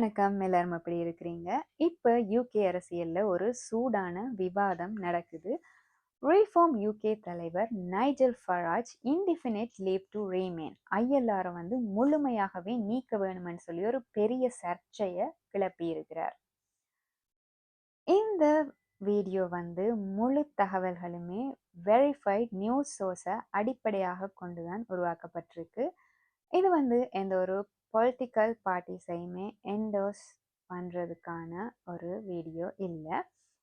வணக்கம். எல்லாரும் எப்படி இருக்கிறீங்க? இப்போ யூகே அரசியலில் ஒரு சூடான விவாதம் நடக்குது. ரீஃபார்ம் யூகே தலைவர் Nigel Farage indefinite leave to remain ஐஎல்ஆரை வந்து முழுமையாகவே நீக்க வேணும்னு சொல்லி ஒரு பெரிய சர்ச்சையை கிளப்பி இருக்கிறார். இந்த வீடியோ வந்து முழு தகவல்களுமே வெரிஃபைட் நியூஸ் சோர்ஸை அடிப்படையாக கொண்டு தான் உருவாக்கப்பட்டிருக்கு. இது வந்து எந்த ஒரு பொலிட்டிக்கல் பார்ட்டிஸையுமே என்டோஸ் பண்ணுறதுக்கான ஒரு வீடியோ இல்லை.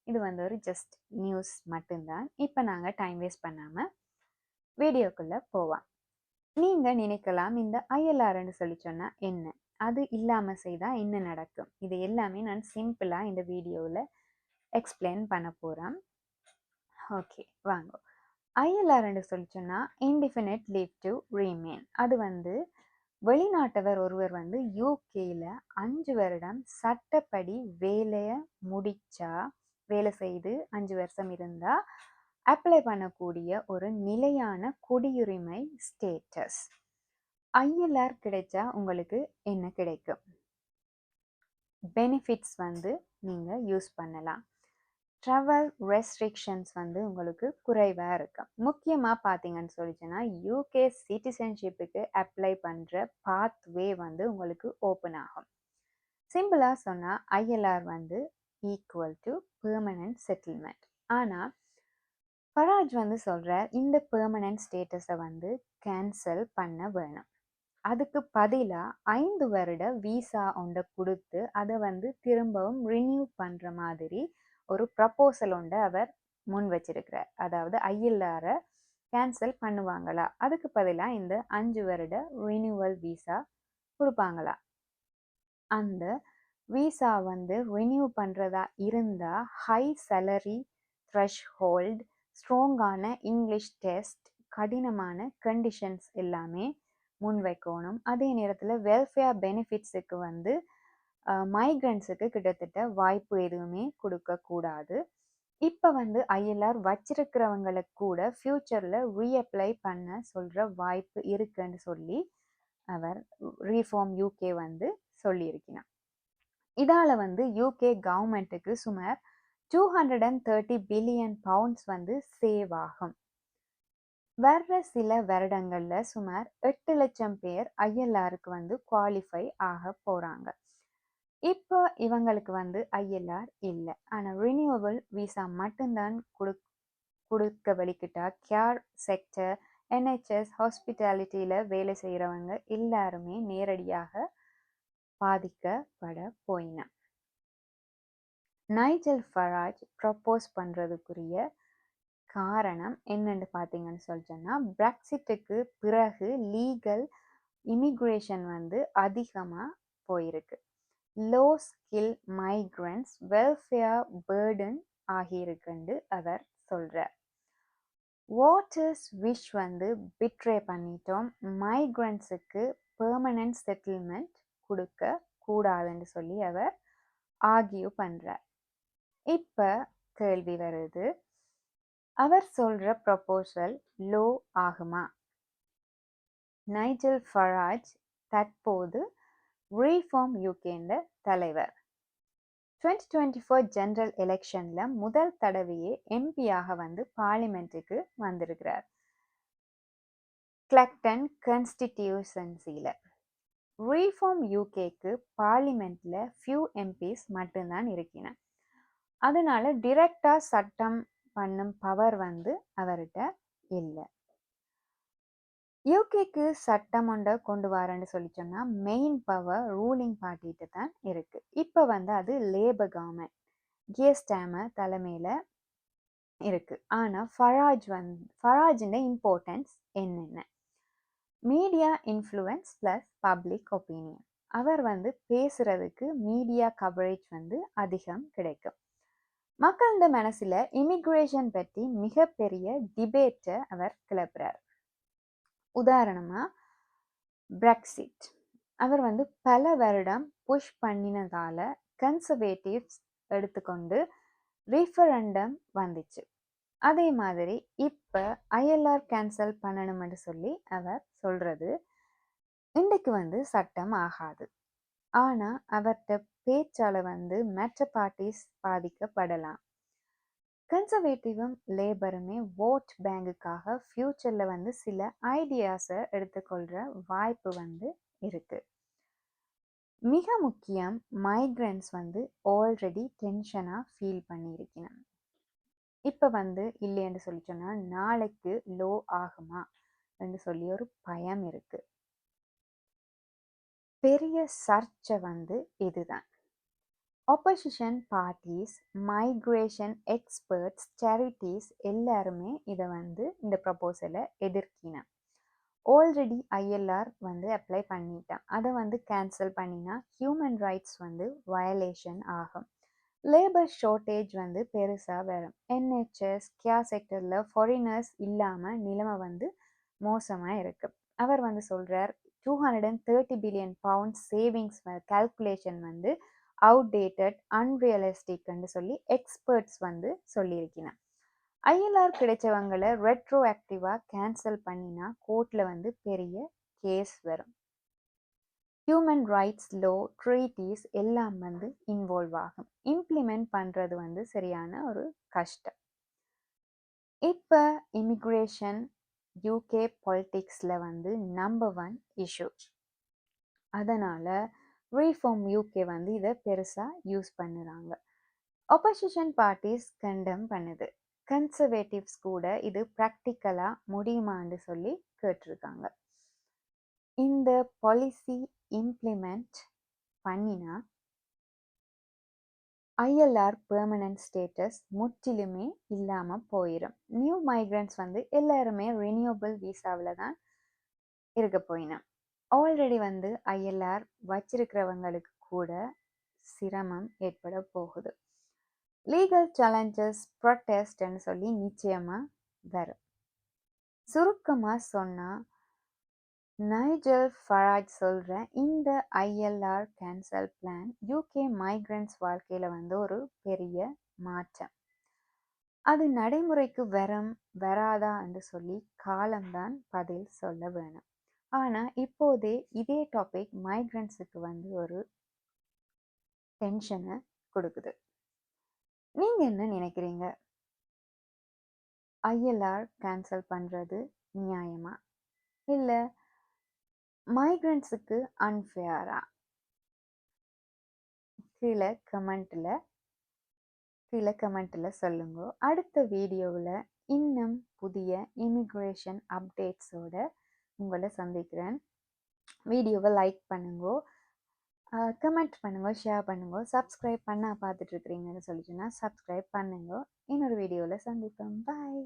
இது வந்து ஒரு ஜஸ்ட் நியூஸ் மட்டும்தான். இப்போ நாங்கள் டைம் வேஸ்ட் பண்ணாமல் வீடியோக்குள்ளே போவோம் நீங்கள் நினைக்கலாம் இந்த ஐஎல்ஆர்னு சொல்லி சொன்னால் என்ன? அது இல்லாமல் செய்தால் என்ன நடக்கும்? இது எல்லாமே நான் சிம்பிளாக இந்த வீடியோவில் எக்ஸ்பிளைன் பண்ண போகிறேன் ஓகே வாங்க. ஐஎல்ஆர்னு சொல்லி சொன்னால் இன்டிஃபினிட் லீவ் டு ரீமேன் அது வந்து வெளிநாட்டவர் ஒருவர் வந்து யூகேல அஞ்சு வருடம் சட்டப்படி வேலையை முடிச்சா வேலை செய்து அஞ்சு வருஷம் இருந்தா அப்ளை பண்ணக்கூடிய ஒரு நிலையான குடியுரிமை ஸ்டேட்டஸ் ஐஎல்ஆர் கிடைச்சா உங்களுக்கு என்ன கிடைக்கும்? பெனிஃபிட்ஸ் வந்து நீங்கள் யூஸ் பண்ணலாம். ட்ராவல் ரெஸ்ட்ரிக்ஷன்ஸ் வந்து உங்களுக்கு குறைவாக இருக்கும். முக்கியமாக பார்த்தீங்கன்னு சொல்லிச்சுன்னா யூகே சிட்டிசன்ஷிப்புக்கு அப்ளை பண்ணுற பாத்வே வந்து உங்களுக்கு ஓப்பன் ஆகும். சிம்பிளாக சொன்னால் ஐஎல்ஆர் வந்து ஈக்குவல் டு பெர்மனன்ட் செட்டில்மெண்ட் ஆனால் ஃபராஜ் வந்து சொல்கிறார் இந்த பெர்மனன்ட் ஸ்டேட்டஸை வந்து கேன்சல் பண்ண வேணும். அதுக்கு பதிலாக ஐந்து வருட விசா ஒன்றை கொடுத்து அதை வந்து திரும்பவும் ரினியூ பண்ணுற மாதிரி ஒரு ப்ரப்போசல் ஒன்று அவர் முன் வச்சிருக்கிறார். அதாவது ஐஎல்ஆரை கேன்சல் பண்ணுவாங்களா? அதுக்கு பதிலாக இந்த அஞ்சு வருட ரினியூவல் விசா கொடுப்பாங்களா? அந்த விசா வந்து ரினியூ பண்ணுறதா இருந்தால் ஹை சேலரி த்ரெஷ் ஹோல்ட் ஸ்ட்ராங்கான இங்கிலீஷ் டெஸ்ட் கடினமான கண்டிஷன்ஸ் எல்லாமே முன்வைக்கணும். அதே நேரத்தில் வெல்ஃபேர் பெனிஃபிட்ஸுக்கு வந்து மைக்ரன்ஸுக்கு கிட்டத்தட்ட வாய்ப்பு எதுவுமே கொடுக்கக்கூடாது இப்போ வந்து ஐஎல்ஆர் வச்சிருக்கிறவங்களுக்கு கூட ஃப்யூச்சரில் ரீஅப்ளை பண்ண சொல்கிற வாய்ப்பு இருக்குன்னு சொல்லி அவர் ரீஃபார்ம் யூகே வந்து சொல்லியிருக்கிறார். இதால் வந்து யூகே கவர்மெண்ட்டுக்கு சுமார் two hundred and thirty billion pounds வந்து சேவ் ஆகும். வர்ற சில வருடங்களில் சுமார் எட்டு லட்சம் பேர் ஐஎல்ஆருக்கு வந்து குவாலிஃபை ஆக போகிறாங்க இப்போ இவங்களுக்கு வந்து ஐஎல்ஆர் இல்லை. ஆனால் ரினியூவபிள் விசா மட்டும்தான் கொடு கொடுக்க வலிக்கிட்டா கேர் செக்டர் என்ஹெச்எஸ் ஹாஸ்பிட்டாலிட்டியில் வேலை செய்கிறவங்க எல்லாருமே நேரடியாக பாதிக்கப்பட போயின. நைஜல் ஃபராஜ் ப்ரப்போஸ் பண்ணுறதுக்குரிய காரணம் என்னென்னு பார்த்தீங்கன்னு சொல்லிச்சோன்னா பிரெக்சிட்டுக்கு பிறகு லீகல் இமிக்ரேஷன் வந்து அதிகமாக போயிருக்கு. Low skill migrants welfare burden ஆகியிருக்குன்னு அவர் சொல்கிறார் வாட்டர்ஸ் விஷ் வந்து பிட்ரே பண்ணிட்டோம். மைக்ரன்ஸுக்கு பெர்மனன்ட் செட்டில்மெண்ட் கொடுக்க கூடாதுன்னு சொல்லி அவர் ஆகியூ பண்ணுறார் இப்போ கேள்வி வருது. அவர் சொல்கிற ப்ரப்போசல் லோ ஆகுமா? நைஜல் ஃபராஜ் தற்போது ரீஃபார்ம் யூகேண்ட தலைவர். டுவெண்ட்டி டுவெண்ட்டி ஃபோர் ஜென்ரல் எலெக்ஷனில் முதல் தடவையே எம்பியாக வந்து பார்லிமெண்ட்டுக்கு வந்திருக்கிறார். கிளக்டன் கன்ஸ்டிடியூசன்சியில் ரீஃபார்ம் யூகேக்கு பார்லிமெண்ட்டில் ஃபியூ எம்பிஸ் மட்டும்தான் இருக்கின. அதனால டிரெக்டாக சட்டம் பண்ணும் பவர் வந்து அவர்கிட்ட இல்லை. யூகேக்கு சட்டம் ஒன்றை கொண்டு வரேன்னு சொல்லி சொன்னால் மெயின் பவர் ரூலிங் பார்ட்டிகிட்ட தான் இருக்குது இப்போ வந்து அது லேபர் கவர்மெண்ட் கியஸ்டாம தலைமையில் இருக்குது ஆனால் ஃபராஜ் வந் ஃபராஜின் இம்பார்ட்டன்ஸ் என்னென்ன? Media influence plus public opinion அவர் வந்து பேசுறதுக்கு மீடியா கவரேஜ் வந்து அதிகம் கிடைக்கும். மக்களோட மனசில் இமிக்ரேஷன் பற்றி மிகப்பெரிய டிபேட்டை அவர் கிளப்புறார். உதாரணமாக பிரெக்சிட் அவர் வந்து பல வருடம் புஷ் பண்ணினதால கன்சர்வேட்டிவ்ஸ் எடுத்துக்கொண்டு ரீஃபரண்டம் வந்துச்சு. அதே மாதிரி இப்போ ஐஎல்ஆர் கேன்சல் பண்ணணும்னு சொல்லி அவர் சொல்கிறது இன்றைக்கு வந்து சட்டம் ஆகாது. ஆனால் அவர்ட்ட பேச்சால வந்து மற்ற பார்ட்டிஸ் பாதிக்கப்படலாம். கன்சர்வேட்டிவும் லேபருமே ஓட் பேங்குக்காக ஃப்யூச்சரில் வந்து சில ஐடியாஸை எடுத்துக்கொள்கிற வாய்ப்பு வந்து இருக்குது மிக முக்கியம் மைக்ரன்ஸ் வந்து ஆல்ரெடி டென்ஷனாக ஃபீல் பண்ணியிருக்கணும். இப்போ வந்து இல்லைன்னு சொல்லி சொன்னால் நாளைக்கு லோ ஆகுமா என்று சொல்லி ஒரு பயம் இருக்குது பெரிய சர்ச்சை வந்து இதுதான். Opposition parties migration experts charities எல்லாருமே இதை வந்து இந்த ப்ரப்போசலை எதிர்க்கின. ஆல்ரெடி ஐஎல்ஆர் வந்து அப்ளை பண்ணிட்டேன். அதை வந்து கேன்சல் பண்ணினா ஹியூமன் ரைட்ஸ் வந்து வயலேஷன் ஆகும். லேபர் ஷார்ட்டேஜ் வந்து பெருசாக வரும். என்ஹெச்எஸ் கியா செக்டரில் ஃபாரினர்ஸ் இல்லாமல் நிலைமை வந்து மோசமாக இருக்குது அவர் வந்து சொல்கிறார் two hundred and thirty billion pound savings calculation வந்து அவுடேட்டட் அன்ரியலிஸ்டிக்னு சொல்லி எக்ஸ்பர்ட்ஸ் வந்து சொல்லியிருக்கிறேன் ஐஎல்ஆர் கிடைச்சவங்களை ரெட்ரோ ஆக்டிவாக கேன்சல் பண்ணினா கோர்ட்டில் வந்து பெரிய கேஸ் வரும். ஹியூமன் ரைட்ஸ் லோ ட்ரீட்டிஸ் எல்லாம் வந்து இன்வால்வ் ஆகும். இம்ப்ளிமெண்ட் பண்ணுறது வந்து சரியான ஒரு கஷ்டம். இப்போ இமிக்ரேஷன் யூகே பாலிட்டிக்ஸில் வந்து நம்பர் ஒன் இஷ்யூ அதனால் ரீஃபார்ம் யூகே வந்து இதை பெருசாக யூஸ் பண்ணுறாங்க. ஆப்போசிஷன் பார்ட்டிஸ் கண்டம் பண்ணுது. கன்சர்வேட்டிவ்ஸ் கூட இது ப்ராக்டிக்கலாக முடியுமான்னு சொல்லி கேட்டிருக்காங்க. இந்த பாலிசி இம்ப்ளிமெண்ட் பண்ணினா ஐஎல்ஆர் பெர்மனன்ட் ஸ்டேட்டஸ் முற்றிலுமே இல்லாமல் போயிடும் நியூ மைக்ரண்ட்ஸ் வந்து எல்லாருமே ரினியூவபிள் வீசாவில் தான் இருக்க போயினோம் ஆல்ரெடி வந்து ஐஎல்ஆர் வச்சிருக்கிறவங்களுக்கு கூட சிரமம் ஏற்பட போகுது. லீகல் சேலஞ்சஸ் ப்ரொட்டஸ்ட்னு சொல்லி நிச்சயமாக வரும். சுருக்கமாக சொன்னால் நைஜல் ஃபராஜ் சொல்கிற இந்த ILR cancel plan UK migrants வாழ்க்கையில் வந்து ஒரு பெரிய மாற்றம். அது நடைமுறைக்கு வரும் வராதா என்று சொல்லி காலம்தான் பதில் சொல்ல வேணும். ஆனால் இப்போதே இதே டாபிக் மைக்ரண்ட்ஸுக்கு வந்து ஒரு டென்ஷனை கொடுக்குது. நீங்கள் என்ன நினைக்கிறீங்க? ஐஎல்ஆர் கேன்சல் பண்ணுறது நியாயமா? இல்லை மைக்ரண்ட்ஸுக்கு அன்ஃபேரா கீழே கமெண்ட்டில் கீழே கமெண்ட்டில் சொல்லுங்க. அடுத்த வீடியோவில் இன்னும் புதிய இமிக்ரேஷன் அப்டேட்ஸோட உங்களை சந்திக்கிறேன். வீடியோவை லைக் பண்ணுங்க கமெண்ட் பண்ணுங்க ஷேர் பண்ணுங்க சப்ஸ்கிரைப் பண்ண பார்த்துட்ருக்குறீங்கன்னு சொல்லிச்சுன்னா சப்ஸ்கிரைப் பண்ணுங்க. இன்னொரு வீடியோவில் சந்திப்போம். பாய்